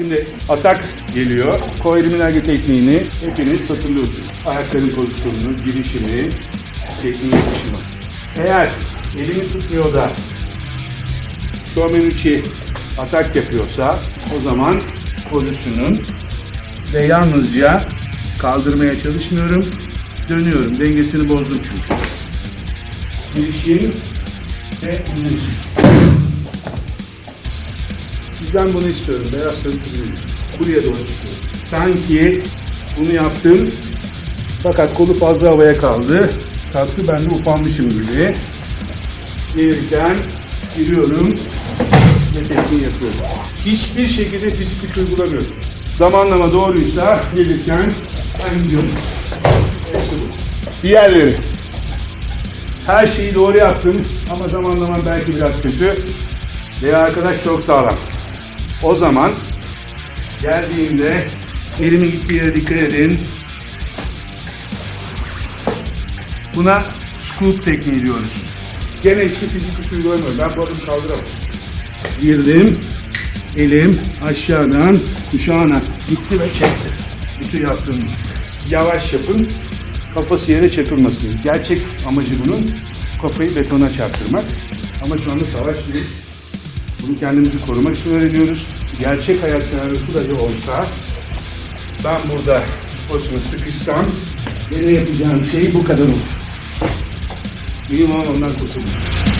Şimdi atak geliyor. Koeliminage tekniğini hepiniz hatırlıyorsunuz. Ayakların pozisyonunu, girişini, tekniği yapışını. Eğer elini tutmuyor da Shomenuchi atak yapıyorsa o zaman pozisyonun ve yalnızca kaldırmaya çalışmıyorum. Dönüyorum. Dengesini bozdum çünkü. Girişim ve iniş. Sizden bunu istiyorum. Beyaz sarı kırmızı. Buraya doğru çıkıyorum. Sanki bunu yaptım. Fakat kolu fazla havaya kaldı. Kalktı ben de ufanmışım gibi. Gelirken giriyorum ve tekniği yapıyorum. Hiçbir şekilde fizik güç uygulamıyorum. Zamanlama doğruysa gelirken ben gidiyorum. İşte bu. Diğerleri. Her şeyi doğru yaptım ama zamanlamam belki biraz kötü. Ve arkadaş çok sağlam. O zaman geldiğimde elimi gittiği yere dikkat edin. Buna scoop tekniği diyoruz. Gene eski fizik güç uygulamıyorum. Ben bu adımı kaldıramam. Girdim. Elim aşağıdan kuşağına gitti ve çekti. Bütün yaptığım yavaş yapın. Kafası yere çakılmasın. Gerçek amacı bunun kafayı betona çarptırmak. Ama şu anda savaş değil. Bunu kendimizi korumak için öğreniyoruz. Gerçek hayat senaryosu dahi olsa ben burada pozisyona sıkışsam yine yapacağım şey bu kadar olur. Mühim olan ondan kurtulmak.